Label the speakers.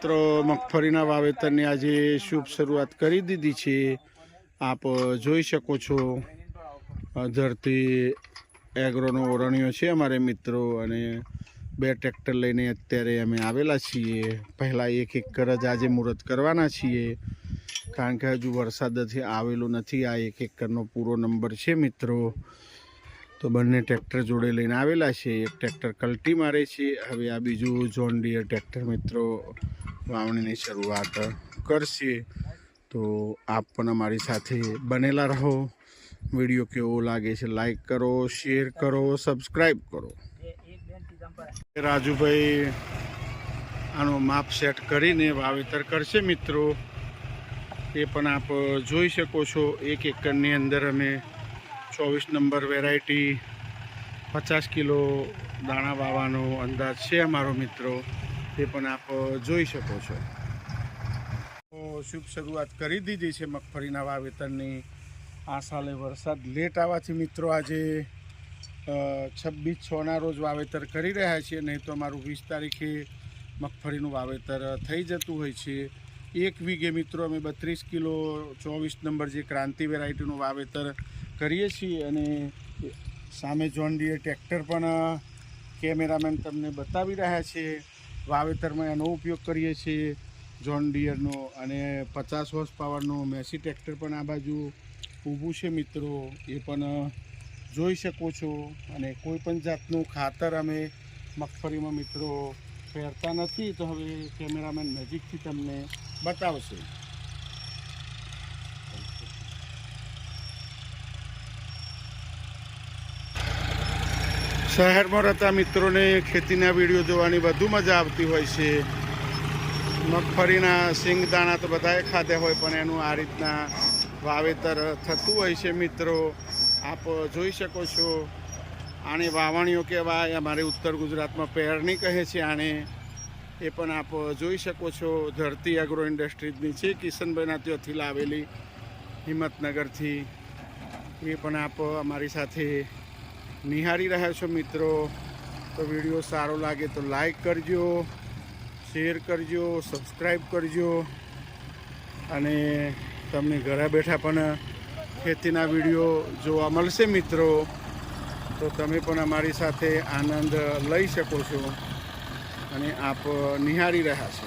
Speaker 1: મિત્રો, મગફળીના વાવેતરની આજે શુભ શરૂઆત કરી દીધી છે. આપ જોઈ શકો છો ધરતી એગ્રોનો ઓરણિયો છે અમારે મિત્રો, અને બે ટ્રેક્ટર લઈને અત્યારે અમે આવેલા છીએ. પહેલાં એક એક જ આજે મુહૂર્ત કરવાના છીએ, કારણ કે હજુ વરસાદ હજી આવેલો નથી. આ એક એકરનો પૂરો નંબર છે મિત્રો. તો બંને ટ્રેક્ટર જોડે લઈને આવેલા છે. એક ટ્રેક્ટર કલ્ટી મારે છે. હવે આ બીજું જોન ડિયર ટ્રેક્ટર મિત્રો વાવણીની શરૂઆત કરશે. તો આપ પણ અમારી સાથે બનેલા રહો. વીડિયો કેવો લાગે છે, લાઈક કરો, શેર કરો સબસ્ક્રાઈબ કરો. રાજુભાઈ આનો માપ સેટ કરીને વાવેતર કરશે મિત્રો. એ પણ આપ જોઈ શકો છો. એક એકરની અંદર અમે ચોવીસ નંબર વેરાયટી પચાસ કિલો દાણા વાવવાનો અંદાજ છે અમારો મિત્રો. તે પણ આપ જોઈ શકો છો. શુભ શરૂઆત કરી દીધી છે મગફળીના વાવેતરની. આ સાલે વરસાદ લેટ આવવાથી મિત્રો આજે છવ્વીસ છના રોજ વાવેતર કરી રહ્યા છીએ, નહીં તો અમારું વીસ તારીખે મગફળીનું વાવેતર થઈ જતું હોય છે. એક વીઘે મિત્રો અમે બત્રીસ કિલો ચોવીસ નંબર જે ક્રાંતિ વેરાયટીનું વાવેતર કરીએ છીએ અને સામે જોન ડીએ ટ્રેક્ટર પણ કેમેરામેન તમને બતાવી રહ્યા છે. વાવેતરમાં એનો ઉપયોગ કરીએ છીએ. જોન ડિયરનો અને પચાસ હોર્સ પાવરનો મેસી ટ્રેક્ટર પણ આ બાજુ ઊભું છે મિત્રો. એ પણ જોઈ શકો છો. અને કોઈ પણ જાતનું ખાતર અમે મગફળીમાં મિત્રો ફેરતા નથી. તો હવે કેમેરામેન નજીકથી તમને બતાવશે. શહેરમાં રહેતા મિત્રોને ખેતીના વીડિયો જોવાની વધુ મજા આવતી હોય છે. મગફળીના સિંગદાણા તો બધાએ ખાધા હોય, પણ એનું આ રીતના વાવેતર થતું હોય છે મિત્રો. આપ જોઈ શકો છો. આને વાવણીઓ કહેવાય, અમારે ઉત્તર ગુજરાતમાં પેરણી કહે છે આને. એ પણ આપ જોઈ શકો છો. ધરતી એગ્રો ઇન્ડસ્ટ્રીઝની છે કિશનભાઈના ત્યાંથી લાવેલી હિંમતનગરથી. એ પણ આપ અમારી સાથે નિહાળી રહ્યા છો મિત્રો, તો વીડિયો સારો લાગે તો લાઈક કરજો શેર કરજો સબસ્ક્રાઈબ કરજો, અને તમને ઘરે બેઠા પણ ખેતીના વીડિયો જોવા મળશે મિત્રો. તો તમે પણ અમારી સાથે આનંદ લઈ શકો છો અને આપ નિહાળી રહ્યા છો.